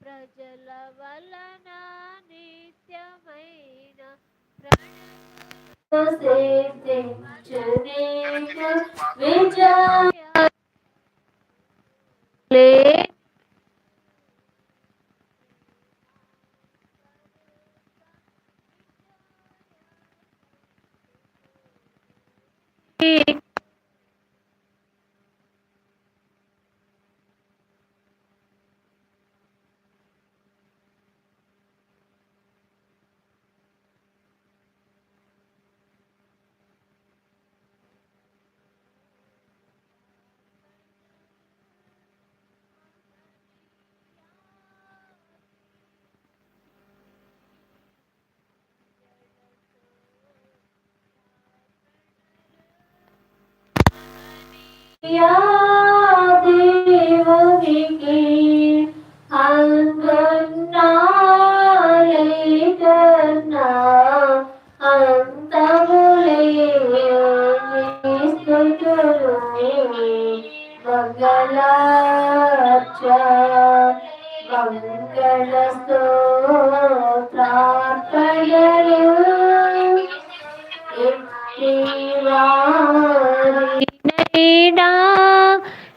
ప్రజల వలన నిత్యమైన ప్రణవ సేవించునేక విజయ Yeah.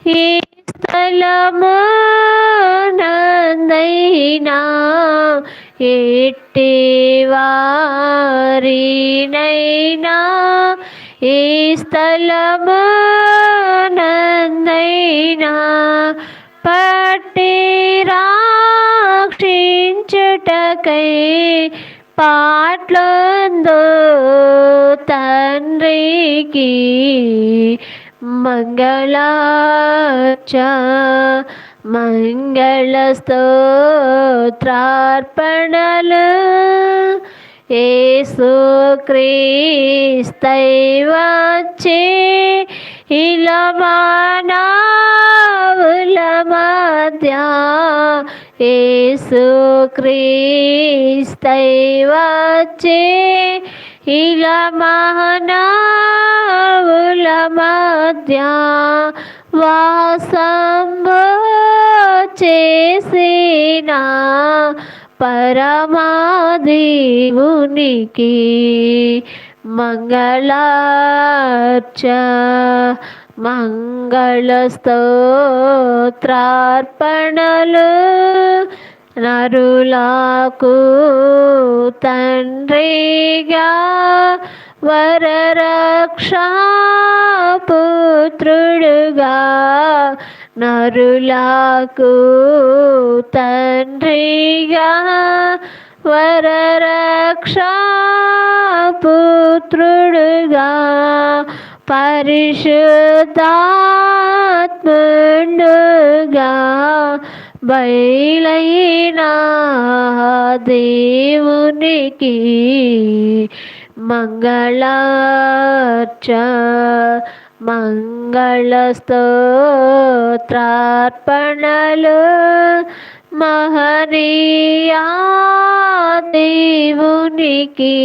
ఈ స్థలము నందైనా ఎట్టివారినైనా ఈ స్థలము పట్టి రాక్షించుటకై పాట్లందో తండ్రికి మంగళాచ మంగళ స్తోత్రార్పణలు ఏసు క్రీస్తైవచ్చే ఇలమానావుల మధ్య ఏసు క్రీస్తైవచ్చే ఇలమానావుల మధ్య వాసంబు చేసిన పరమాదేవునికి మంగళార్చ మంగళ స్తోత్రార్పణలు నరులకు తండ్రిగా వరరక్షా పుత్రుడుగా నరులకు తండ్రిగా వరరక్షా పుత్రుడుగా పరిశుద్ధాత్ముడుగా బయలైన దేవునికి మంగళార్చ మంగళ స్తోత్రార్పణలు మహనీయా దేవునికి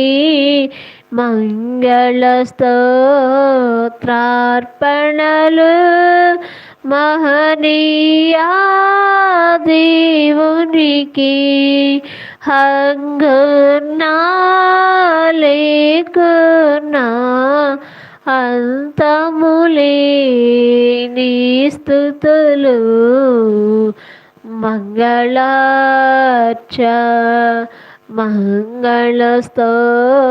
మంగళస్తోత్రార్పణలు మహనీయా దేవునికి హంగున్నా లేకున్నా అంతములేని స్థుతులు మంగళార్చ మంగళ స్తోత్రార్పణలు.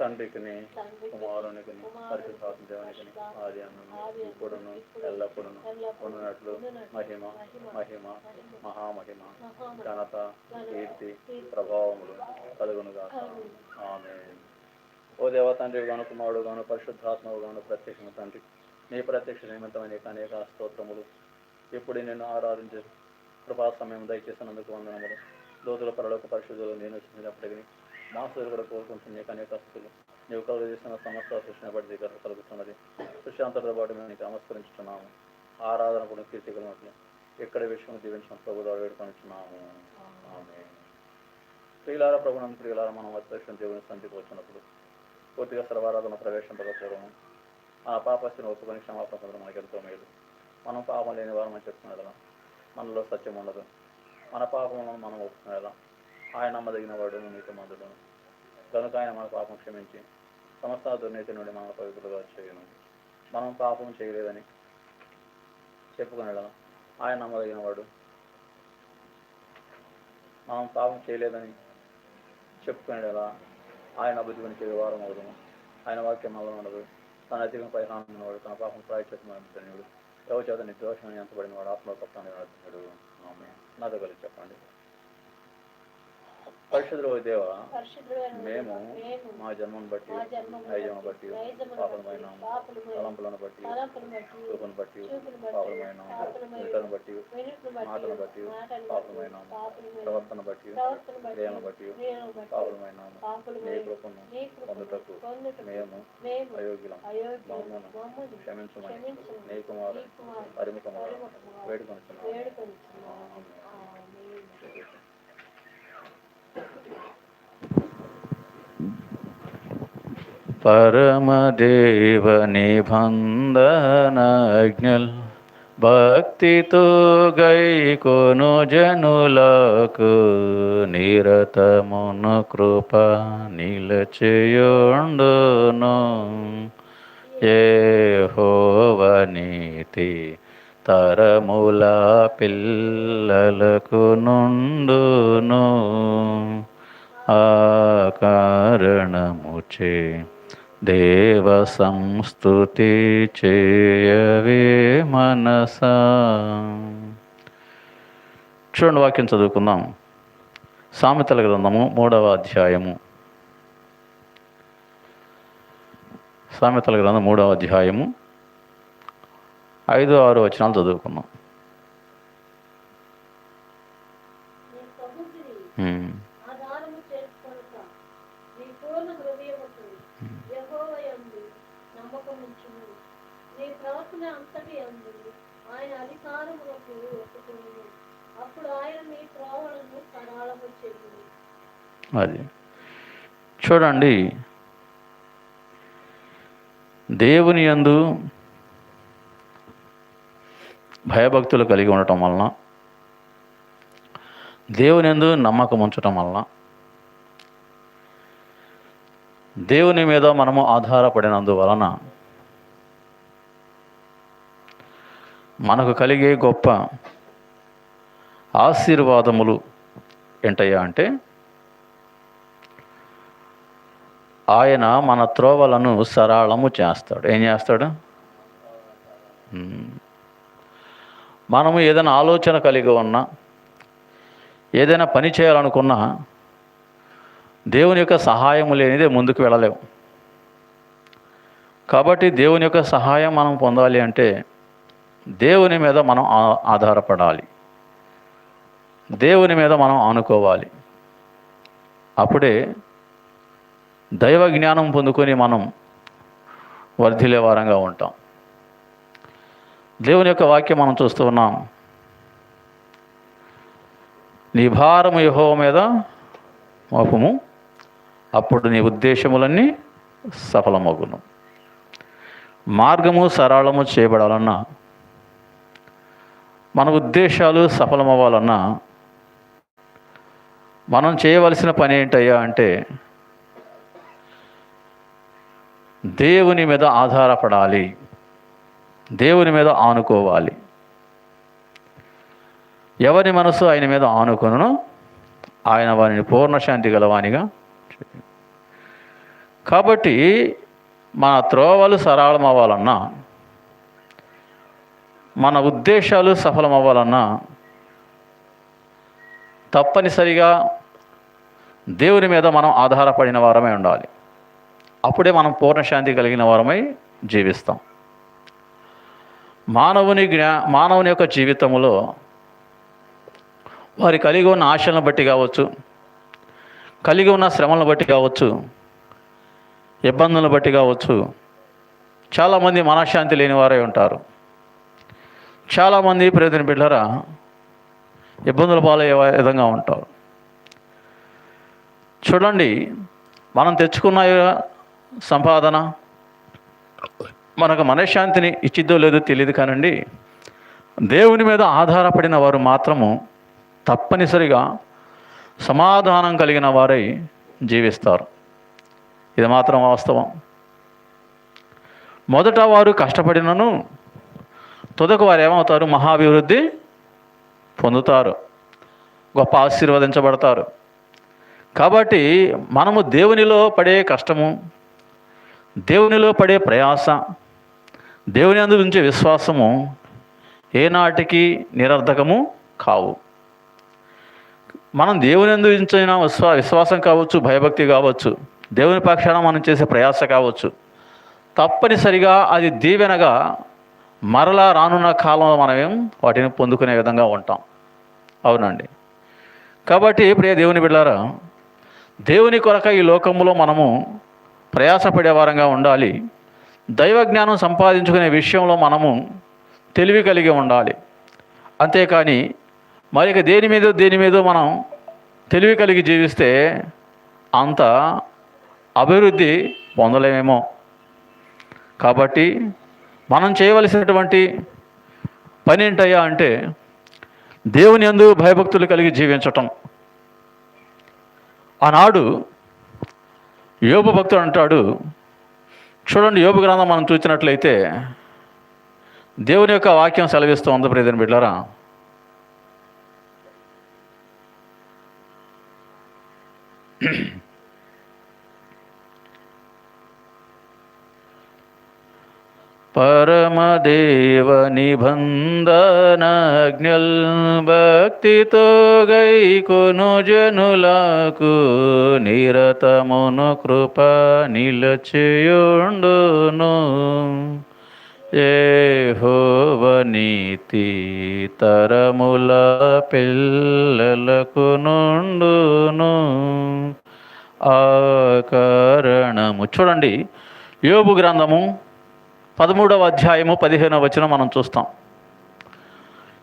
తండ్రికిని కుమారునికి పరిశుద్ధాత్మ దేవునికి ఆది అన్నము ఇప్పుడును ఎల్లప్పుడును ఉన్నట్లు మహిమ మహిమ మహామహిమ ఘనత కీర్తి ప్రభావములు కలుగునుగా ఆమె ఓ దేవ తండ్రి గాను కుమారుడు గాను పరిశుద్ధాత్మవు గాను ప్రత్యక్షము తండ్రి. నీ ప్రత్యక్ష నిమిత్తమైన నీకు అనేక స్తోత్రములు. ఇప్పుడు నిన్ను ఆరాధించే కృపా సమయం దయచేసినందుకు వందనములు. దోతుల పరలోక పరిశుద్ధులు నేను వచ్చినప్పటికీ మాసులు కూడా కోరుకుంటుంది నీకు అనేక అస్తులు నీవు కలుగు చేసిన సమస్త సృష్టి బట్టి కలుగుతున్నది. సుశాంతతో పాటు మేము నీకు నమస్కరించుతున్నాము ఆరాధన కూడా కీర్తికలున్నట్లు ఎక్కడ విషయం దీవించిన ప్రభు ద్వారా వేడుకొనిచున్నాము. ఆమె ప్రియులార ప్రభుణం ప్రియులార మనం అత్యక్షం దేవుని సంధికి వచ్చినప్పుడు పూర్తిగా సర్వారాధన ప్రవేశింపకపోవడం ఆ పాపస్థిని ఒప్పుకొని క్షమాపణ పొందడం మనకి ఎంతో మేలు. మనం పాపం లేని వారు మనం చెప్పుకునేలా మనలో సత్యం ఉండదు. మన పాపములను మనం ఒప్పుకునేలా ఆయన నమ్మదగిన వాడు నీతిమంతుడు. కనుక ఆయన మన పాపం క్షమించి సమస్త దుర్నీతి నుండి మన పవిత్రులుగా చేయను. మనం పాపం చేయలేదని చెప్పుకునేలా? ఆయన నమ్మదగిన వాడు మనం పాపం చేయలేదని చెప్పుకునేలా? ఆయన అభివృద్ధి చేసే వారం అవుదాము ఆయన వాక్యం మనలో ఉండదు. తన అధికం పరిహారం వాడు తన పాపం ప్రాయచితమైన ఎవరి చేత నిర్దోషం ఎంతబడిన వాడు ఆత్మలో తప్పని నడుతున్నాడు నాతో కలిసి చెప్పండి. పరిశుద్ధులు దేవ మేము మా జన్మను బట్టి నైజమును బట్టి పాపలమైన తలంపులను బట్టి చూపును బట్టి పాపలమైన వితలను బట్టి మాటను బట్టి పాపలమైన ప్రవర్తన బట్టి క్రియలను బట్టి పాపలమైన నీ కృపను పొందుటకు మేము అయోగ్యులం. మమ్మను క్షమించమని నీ కుమారు పరిమితముగా వేడుకొనిచున్నాము. పరమదేవ నిబంధనజ్ఞల్ భక్తితో గైకొను జనులకు నిరతమును కృప నిలచేయుండును. ఏ హోవనీతి తరముల పిల్లలకు నుండును. ఆ కారణముచే దేవ సంస్తుతి చేయవే మనసా. చూడండి వాక్యం చదువుకుందాం. సామెతల గ్రంథము మూడవ అధ్యాయము. సామెతల గ్రంథం మూడవ అధ్యాయము. ఐదు ఆరు వచనాలు చదువుకుందాం ఉమ్. ఆధారము చేసుకొనుట నీ పూర్ణ హృదయముతో యెహోవా యందు నమ్మకముంచుము నీ ప్రవర్తన అంతటి యందు ఆయన అధికారములకు ఒప్పుకును అప్పుడు ఆయన నీ త్రోవలను సరళము చెయ్యును అది చూడండి. దేవుని యందు భయభక్తులు కలిగి ఉండటం వలన దేవుని ఎందు నమ్మకం ఉంచటం వలన దేవుని మీద మనము ఆధారపడినందువలన మనకు కలిగే గొప్ప ఆశీర్వాదములు ఏంటయ్యా అంటే ఆయన మన త్రోవలను సరళము చేస్తాడు. ఏం చేస్తాడు? మనము ఏదైనా ఆలోచన కలిగి ఉన్నా ఏదైనా పని చేయాలనుకున్నా దేవుని యొక్క సహాయం లేనిదే ముందుకు వెళ్ళలేము. కాబట్టి దేవుని యొక్క సహాయం మనం పొందాలి అంటే దేవుని మీద మనం ఆధారపడాలి. దేవుని మీద మనం ఆనుకోవాలి. అప్పుడే దైవ జ్ఞానం పొందుకొని మనం వర్ధిలే వారంగా ఉంటాం. దేవుని యొక్క వాక్యం మనం చూస్తూ ఉన్నాం. నీ భారము యెహోవా మీద మోపము అప్పుడు నీ ఉద్దేశములన్నీ సఫలమగును. మార్గము సరళము చేయబడాలన్నా మన ఉద్దేశాలు సఫలమవ్వాలన్నా మనం చేయవలసిన పని ఏంటయ్యా అంటే దేవుని మీద ఆధారపడాలి. దేవుని మీద ఆనుకోవాలి. ఎవరి మనసు ఆయన మీద ఆనుకును ఆయన వారిని పూర్ణశాంతి గలవానిగా కాబట్టి మన త్రోవలు సరళం అవ్వాలన్నా మన ఉద్దేశాలు సఫలం అవ్వాలన్నా తప్పనిసరిగా దేవుని మీద మనం ఆధారపడిన వారమే ఉండాలి. అప్పుడే మనం పూర్ణశాంతి కలిగిన వారమై జీవిస్తాం. మానవుని జ్ఞా మానవుని యొక్క జీవితంలో వారి కలిగి ఉన్న ఆశలను బట్టి కావచ్చు కలిగి ఉన్న శ్రమలను బట్టి కావచ్చు ఇబ్బందులను బట్టి కావచ్చు చాలామంది మనశ్శాంతి లేని వారే ఉంటారు. చాలామంది ప్రయోజన బిడ్డరా ఇబ్బందుల పాలయ్యే విధంగా ఉంటారు? చూడండి మనం తెచ్చుకున్న సంపాదన. మనకు మనశ్శాంతిని ఇచ్చిద్దో లేదో తెలియదు కానండి దేవుని మీద ఆధారపడిన వారు మాత్రము తప్పనిసరిగా సమాధానం కలిగిన వారై జీవిస్తారు. ఇది మాత్రం వాస్తవం. మొదట వారు కష్టపడినను తుదకు వారు ఏమవుతారు? మహాభివృద్ధి పొందుతారు. గొప్ప ఆశీర్వదించబడతారు. కాబట్టి మనము దేవునిలో పడే కష్టము దేవునిలో పడే ప్రయాస దేవుని అందు ఉంచే విశ్వాసము ఏనాటికి నిరర్ధకము కావు. మనం దేవుని అందు ఉంచిన విశ్వా విశ్వాసం కావచ్చు భయభక్తి కావచ్చు దేవుని పక్షాన మనం చేసే ప్రయాస కావచ్చు తప్పనిసరిగా అది దీవెనగా మరలా రానున్న కాలంలో మనమేం వాటిని పొందుకునే విధంగా ఉంటాం. అవునండి. కాబట్టి ప్రియ దేవుని బిడ్డారా దేవుని కొరక ఈ లోకంలో మనము ప్రయాసపడే వారంగా ఉండాలి. దైవ జ్ఞానం సంపాదించుకునే విషయంలో మనము తెలివి కలిగి ఉండాలి. అంతేకాని మరి ఇక దేని మీదో దేని మీదో మనం తెలివి కలిగి జీవిస్తే అంత అభివృద్ధి పొందలేమేమో. కాబట్టి మనం చేయవలసినటువంటి పని ఏంటయ్యా అంటే దేవుని యందు భయభక్తులు కలిగి జీవించటం. ఆనాడు యోబు భక్తుడు అంటాడు చూడండి యోబు గ్రంథం మనం చూసినట్లయితే దేవుని యొక్క వాక్యం సెలవిస్తూ ఉంది ప్రియదని బిడ్డారా. పరమదేవ నిబంధనజ్ఞల్ భక్తితో గైకును జనులకు నిరతమును కృప నిలచేయుండును. ఏహోవ నీతి తరముల పిల్లలకు నుండును ఆ కారణము చూడండి యోబు గ్రంథము పదమూడవ అధ్యాయము పదిహేనవ వచనం మనం చూస్తాం.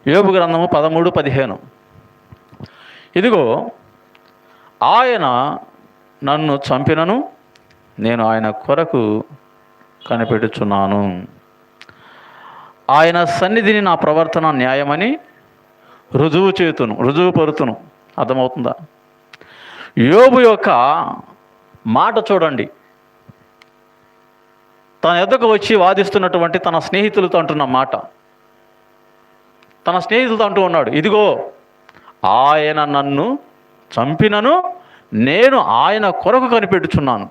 యోగు గ్రంథము పదమూడు పదిహేను. ఇదిగో ఆయన నన్ను చంపినను నేను ఆయన కొరకు కనిపెడుచున్నాను. ఆయన సన్నిధిని నా ప్రవర్తన న్యాయమని రుజువు చేతును రుజువు పరుతును. అర్థమవుతుందా? యోబు యొక్క మాట చూడండి. తన ఎద్దకు వచ్చి వాదిస్తున్నటువంటి తన స్నేహితులతో అంటున్న మాట. తన స్నేహితులతో అంటూ ఉన్నాడు ఇదిగో ఆయన నన్ను చంపినను నేను ఆయన కొరకు కనిపెట్టుచున్నాను.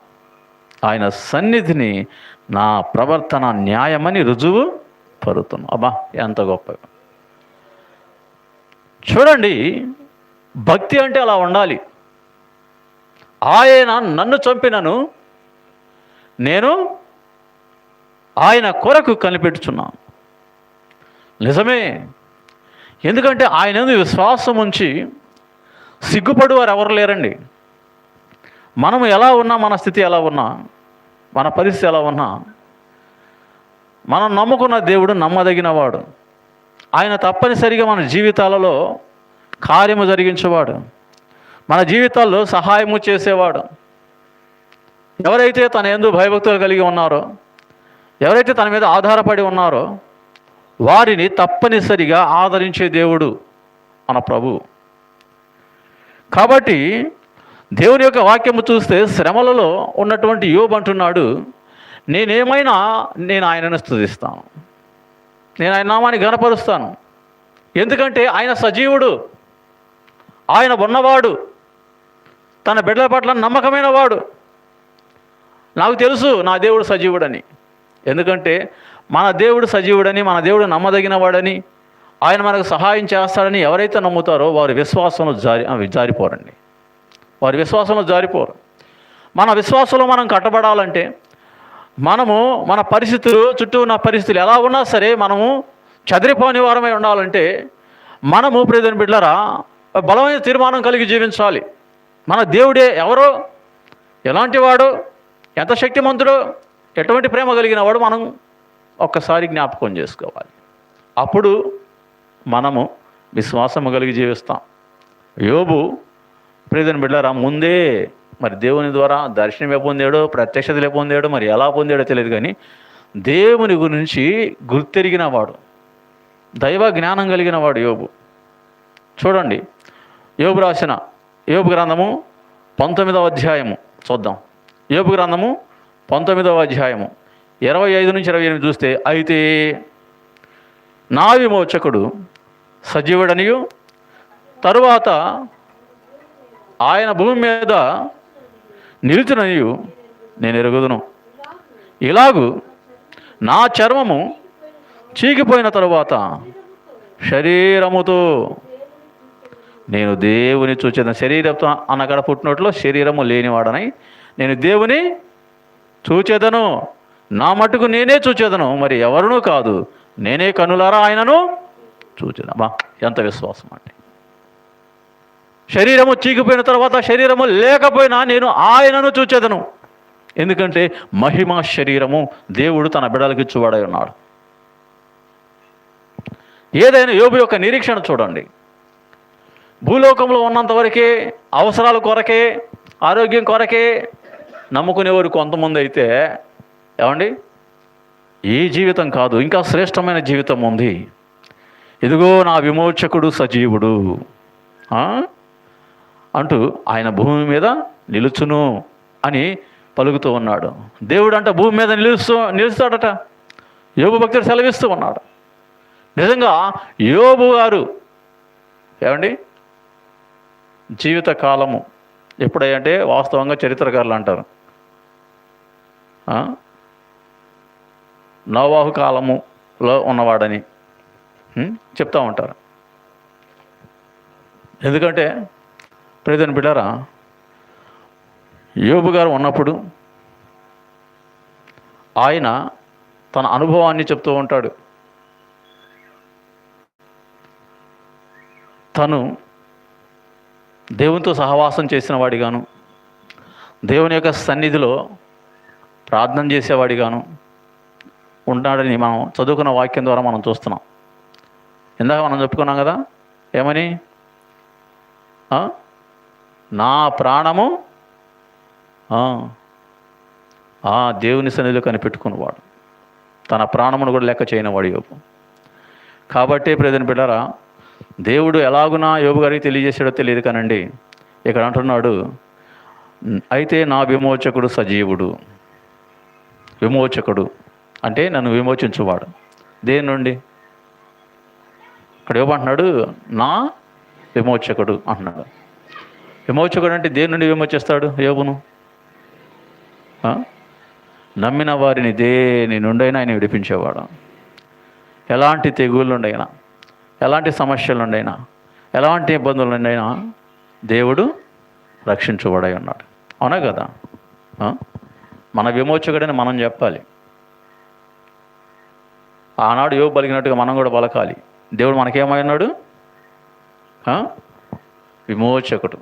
ఆయన సన్నిధిని నా ప్రవర్తన న్యాయమని రుజువు పరుతున్నాను అబ్బా ఎంత గొప్ప. చూడండి భక్తి అంటే అలా ఉండాలి. ఆయన నన్ను చంపినను నేను ఆయన కొరకు కనిపెట్టుచున్నాను నిజమే. ఎందుకంటే ఆయన విశ్వాసం ఉంచి సిగ్గుపడు వారు ఎవరు లేరండి. మనము ఎలా ఉన్నా మన స్థితి ఎలా ఉన్నా మన పరిస్థితి ఎలా ఉన్నా మనం నమ్ముకున్న దేవుడు నమ్మదగినవాడు. ఆయన తప్పనిసరిగా మన జీవితాలలో కార్యము జరిగించేవాడు. మన జీవితాల్లో సహాయము చేసేవాడు. ఎవరైతే తన ఎందు భయభక్తులు కలిగి ఉన్నారో ఎవరైతే తన మీద ఆధారపడి ఉన్నారో వారిని తప్పనిసరిగా ఆదరించే దేవుడు మన ప్రభు. కాబట్టి దేవుని యొక్క వాక్యము చూస్తే శ్రమలలో ఉన్నటువంటి యోబు అంటున్నాడు నేనేమైనా నేను ఆయనను స్థుతిస్తాను నేను ఆయన నామాన్ని గనపరుస్తాను ఎందుకంటే ఆయన సజీవుడు. ఆయన ఉన్నవాడు. తన బిడ్డల పట్ల నమ్మకమైన వాడు. నాకు తెలుసు నా దేవుడు సజీవుడని. ఎందుకంటే మన దేవుడు సజీవుడని మన దేవుడు నమ్మదగిన వాడని ఆయన మనకు సహాయం చేస్తాడని ఎవరైతే నమ్ముతారో వారి విశ్వాసంలో జారి అవి జారిపోరండి. వారి విశ్వాసంలో జారిపోరు. మన విశ్వాసంలో మనం కట్టబడాలంటే మనము మన పరిస్థితులు చుట్టూ ఉన్న పరిస్థితులు ఎలా ఉన్నా సరే మనము చదిరిపోని వారమై ఉండాలంటే మనము ప్రియదని బిడ్డరా బలమైన తీర్మానం కలిగి జీవించాలి. మన దేవుడే ఎవరో ఎలాంటి వాడు ఎంత శక్తిమంతుడో ఎటువంటి ప్రేమ కలిగిన వాడు మనం ఒక్కసారి జ్ఞాపకం చేసుకోవాలి. అప్పుడు మనము విశ్వాసము కలిగి జీవిస్తాం. యోబు ప్రియదని బిడ్డారా ముందే మరి దేవుని ద్వారా దర్శనమే పొందాడో ప్రత్యక్షతలే పొందాడో మరి ఎలా పొందాడో తెలియదు కానీ దేవుని గురించి గుర్తెరిగిన వాడు దైవ జ్ఞానం కలిగిన వాడు యోబు. చూడండి యోబు రాసిన యోబు గ్రంథము పంతొమ్మిదవ అధ్యాయము చూద్దాం. యోబు గ్రంథము పంతొమ్మిదవ అధ్యాయము ఇరవై ఐదు నుంచి ఇరవై ఎనిమిది చూస్తే అయితే నా విమోచకుడు సజీవుడనియు తరువాత ఆయన భూమి మీద నిలుచుననియు నేను ఎరుగుదును. ఇలాగు నా చర్మము చీకిపోయిన తరువాత శరీరముతో నేను దేవుని చూచిన శరీరంతో అన్నగడ పుట్టినట్లు శరీరము లేనివాడనై నేను దేవుని చూచేదను. నా మటుకు నేనే చూచేదను. మరి ఎవరునూ కాదు. నేనే కనులారా ఆయనను చూచేదా బా ఎంత విశ్వాసం అంటే శరీరము చీకిపోయిన తర్వాత శరీరము లేకపోయినా నేను ఆయనను చూచేదను. ఎందుకంటే మహిమ శరీరము దేవుడు తన బిడలకి ఇచ్చువాడై ఉన్నాడు. ఏదైనా యోబు యొక్క నిరీక్షణ చూడండి. భూలోకంలో ఉన్నంత వరకే అవసరాల కొరకే ఆరోగ్యం కొరకే నమ్ముకునేవారు కొంతమంది అయితే ఏమండి? ఈ జీవితం కాదు ఇంకా శ్రేష్టమైన జీవితం ఉంది. ఇదిగో నా విమోచకుడు సజీవుడు. అంటూ ఆయన భూమి మీద నిలుచును అని పలుకుతూ ఉన్నాడు. దేవుడు అంట భూమి మీద నిలుస్తూ నిలుస్తాడట. యోగు భక్తుడు సెలవిస్తూ ఉన్నాడు. నిజంగా యోబు గారు ఏమండి? జీవిత కాలము ఎప్పుడంటే వాస్తవంగా చరిత్రకారులు అంటారు. నోవాహు కాలములో ఉన్నవాడని చెప్తూ ఉంటారు. ఎందుకంటే ప్రియదని బిడ్డారా యోబు గారు ఉన్నప్పుడు ఆయన తన అనుభవాన్ని చెప్తూ ఉంటాడు. తను దేవునితో సహవాసం చేసిన వాడిగాను. దేవుని యొక్క సన్నిధిలో ప్రార్థన చేసేవాడిగాను. ఉంటాడని మనం చదువుకున్న వాక్యం ద్వారా మనం చూస్తున్నాం. ఇందాక మనం చెప్పుకున్నాం కదా ఏమని? నా ప్రాణము ఆ, దేవుని సన్నిధిలో కనిపెట్టుకున్నవాడు. తన ప్రాణమును కూడా లెక్క చేయనివాడు యోపు కాబట్టి ప్రజన బిడ్డారా దేవుడు ఎలాగునా యోబు గారికి తెలియజేసాడో తెలియదు కానండి. ఇక్కడ అంటున్నాడు అయితే నా విమోచకుడు సజీవుడు. విమోచకుడు అంటే నన్ను విమోచించువాడు. దేని నుండి? ఇక్కడ ఏమంటున్నాడు నా విమోచకుడు అంటున్నాడు. విమోచకుడు అంటే దేని నుండి విమోచిస్తాడు యోగును నమ్మిన వారిని దేని నుండైనా ఆయన విడిపించేవాడు. ఎలాంటి తెగుళ్ళుండైనా ఎలాంటి సమస్యలుండైనా ఎలాంటి ఇబ్బందులుండైనా దేవుడు రక్షించబడై ఉన్నాడు. అవునా కదా? మన విమోచకుడని మనం చెప్పాలి. ఆనాడు యోగు బలిగినట్టుగా మనం కూడా బలకాలి. దేవుడు మనకేమన్నాడు విమోచకుడు.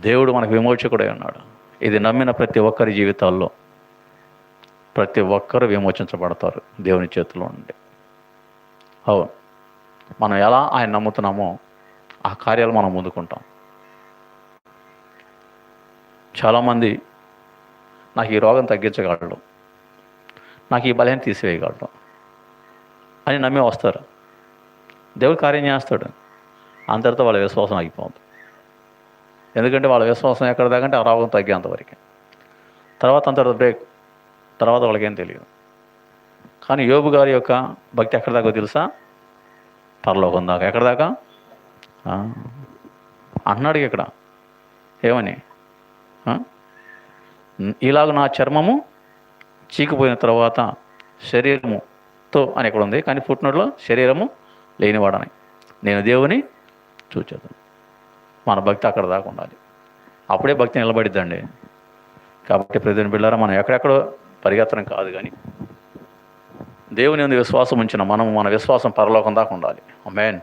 దేవుడు మనకు విమోచకుడై ఉన్నాడు. ఇది నమ్మిన ప్రతి ఒక్కరి జీవితాల్లో ప్రతి ఒక్కరు విమోచించబడతారు దేవుని చేతిలో నుండి అవును. మనం ఎలా ఆయన నమ్ముతున్నామో ఆ కార్యాలు మనం ముందుకుంటాం. చాలామంది నాకు ఈ రోగం తగ్గించగలడు నాకు ఈ బలహీన తీసివేయగలడు అని నమ్మి వస్తారు. దేవుడు కార్యం చేస్తాడు. అంతటితో వాళ్ళ విశ్వాసం ఆగిపోతుంది. ఎందుకంటే వాళ్ళ విశ్వాసం ఎక్కడ దాకంటే ఆ రోగం తగ్గేంతవరకు తర్వాత అంతటి బ్రేక్. తర్వాత వాళ్ళకేం తెలియదు. కానీ యోబు గారి యొక్క భక్తి ఎక్కడ దాకా తెలుసా? పరలోకం దాకా. ఎక్కడ దాకా? అన్నాడు ఇక్కడ. ఏమని? ఇలాగ నా చర్మము చీకిపోయిన తర్వాత శరీరముతో అని ఇక్కడ ఉంది కానీ పుట్టినట్లో శరీరము లేనివాడని. నేను దేవుని చూచేదాను మన భక్తి అక్కడ దాకా ఉండాలి. అప్పుడే భక్తి నిలబడిద్దండి. కాబట్టి ప్రతిని బిళ్ళారా మనం ఎక్కడెక్కడో పరిగెత్తడం కాదు కానీ దేవుని విశ్వాసం ఉంచిన మనం మన విశ్వాసం పరలోకం దాకా ఉండాలి. మెయిన్